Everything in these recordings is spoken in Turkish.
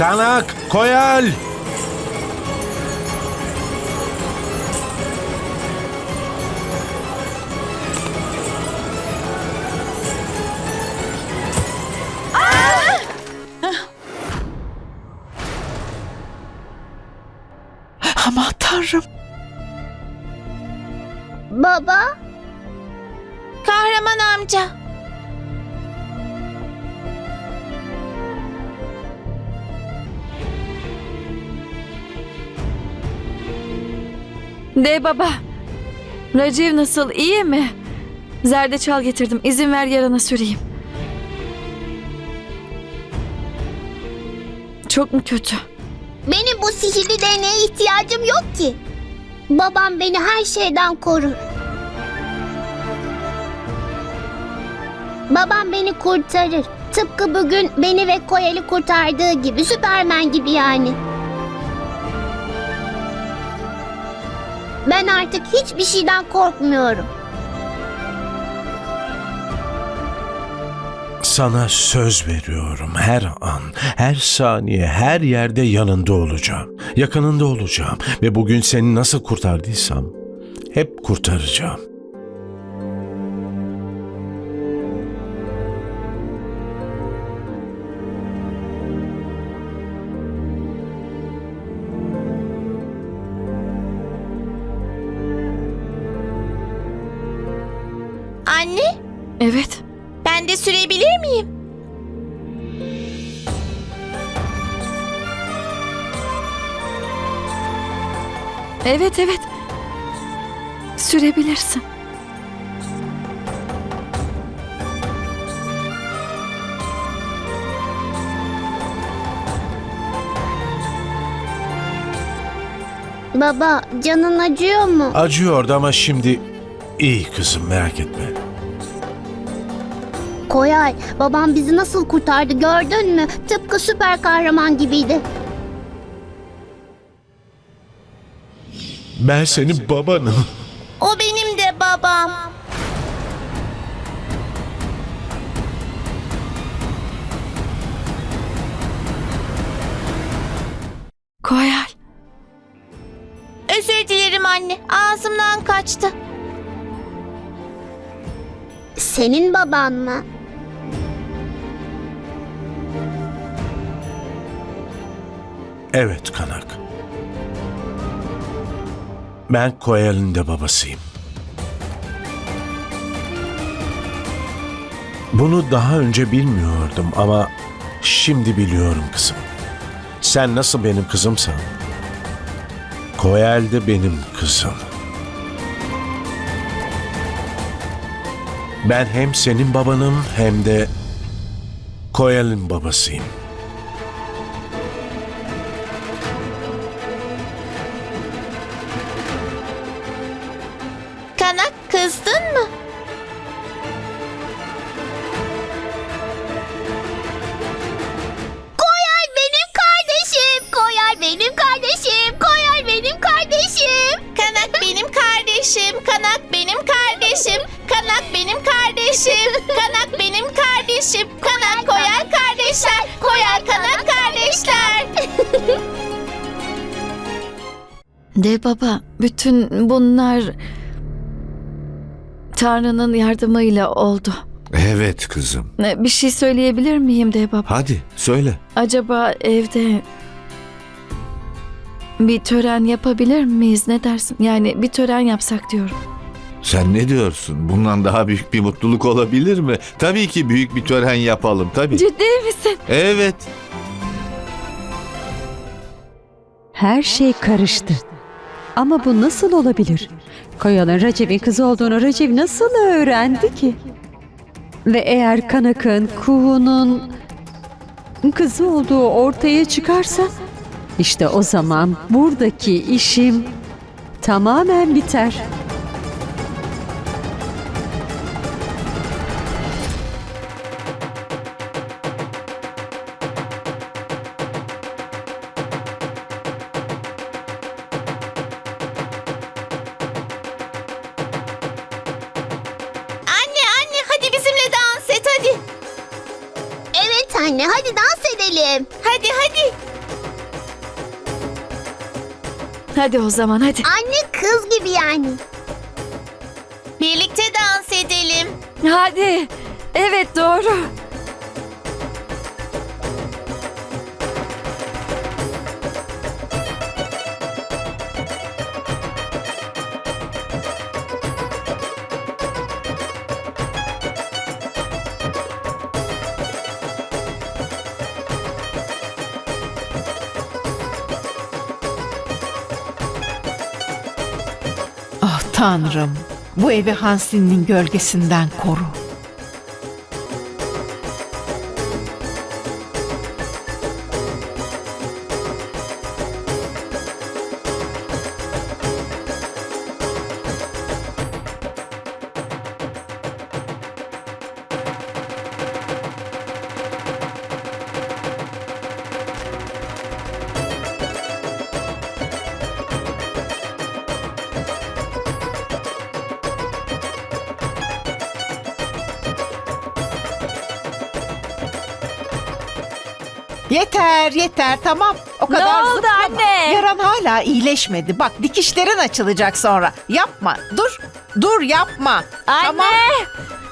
Kanak, Koyal. Aman tanrım. Baba, Kahraman amca. De baba. Raciv nasıl iyi mi? Zerdeçal getirdim. İzin ver yarana süreyim. Çok mu kötü? benim bu sihirli değneğe ihtiyacım yok ki. Babam beni her şeyden korur. Babam beni kurtarır. Tıpkı bugün beni ve Koyal'i kurtardığı gibi, Süpermen gibi yani. Ben artık hiçbir şeyden korkmuyorum. Sana söz veriyorum her an, her saniye, her yerde yanında olacağım. Yakınında olacağım ve bugün seni nasıl kurtardıysam hep kurtaracağım. Anne, Evet. ben de sürebilir miyim? Evet evet. Sürebilirsin. Baba, canın acıyor mu? Acıyordu ama şimdi iyi kızım merak etme. Koyal, babam bizi nasıl kurtardı gördün mü? Tıpkı süper kahraman gibiydi. Ben senin babanım. O benim de babam. Koyal. Özür dilerim anne. Ağzımdan kaçtı. Senin baban mı? Evet Kanak. Ben Koyal'in de babasıyım. Bunu daha önce bilmiyordum ama şimdi biliyorum kızım. Sen nasıl benim kızımsan, Koyal de benim kızım. Ben hem senin babanım hem de Koyal'in babasıyım. Kardeşim. Kanak benim kardeşim. Kanak benim kardeşim. Kanak benim kardeşim. Kanak koyar kardeşler. Koyar kanak kardeşler. De baba. Bütün bunlar Tanrı'nın yardımıyla oldu. Evet kızım. Ne, Bir şey söyleyebilir miyim de baba? Hadi söyle. Acaba evde bir tören yapabilir miyiz? Ne dersin? Yani bir tören yapsak diyorum. Sen ne diyorsun? Bundan daha büyük bir mutluluk olabilir mi? Tabii ki büyük bir tören yapalım tabii. Ciddi misin? Evet. Her şey karıştı. Ama bu nasıl olabilir? Koyal'ın Recep'in kızı olduğunu Recep nasıl öğrendi ki? Ve eğer Kanak'ın, Kuhu'nun kızı olduğu ortaya çıkarsa işte o zaman buradaki işim tamamen biter. Anne anne hadi bizimle dans et hadi. Evet anne hadi dans edelim. Hadi hadi. Hadi o zaman hadi. Anne kız gibi yani. Birlikte dans edelim. Hadi. Evet doğru. Tanrım. Bu evi Hansin'in gölgesinden koru. Yeter yeter tamam. O kadar oldu zıplama. anne? Yaran hala iyileşmedi. Bak dikişlerin açılacak sonra. Yapma dur. Dur yapma. Anne. Tamam.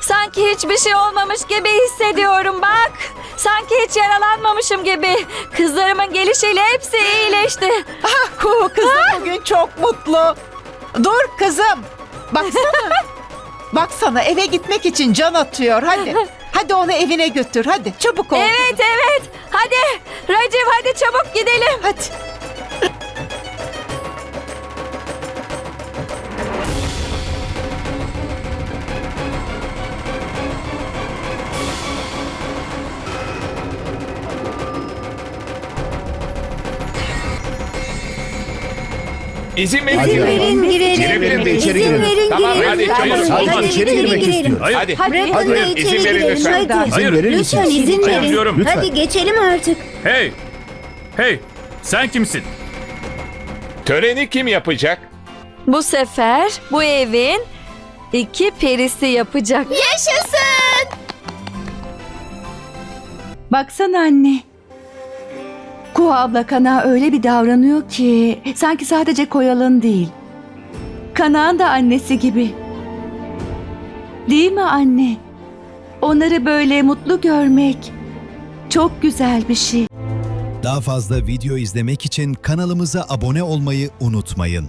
Sanki hiçbir şey olmamış gibi hissediyorum bak. Sanki hiç yaralanmamışım gibi. Kızlarımın gelişiyle hepsi iyileşti. Hu, kızım bugün çok mutlu. Dur kızım. Baksana. Baksana eve gitmek için can atıyor. Hadi. Hadi onu evine götür. Hadi çabuk ol. Evet evet. Hadi Raciv hadi çabuk gidelim. Hadi. İzin verin. Hadi girelim. girelim. Girebilir de içeri İzin girelim. verin Tamam girelim. hadi Hadi, çabuk. hadi, Olmaz. içeri girmek istiyoruz. Hayır. Hadi. Bırakın Hadi, da izin içeri verin girelim lütfen. hadi. Hayır. Lütfen izin Hayır verin. diyorum. Hadi geçelim artık. Hey! Hey! Sen kimsin? Töreni kim yapacak? Bu sefer bu evin iki perisi yapacak. Yaşasın. Baksana anne. Kuğu abla kana öyle bir davranıyor ki sanki sadece Koyal'ın değil. Kanağın da annesi gibi. Değil mi anne? Onları böyle mutlu görmek çok güzel bir şey. Daha fazla video izlemek için kanalımıza abone olmayı unutmayın.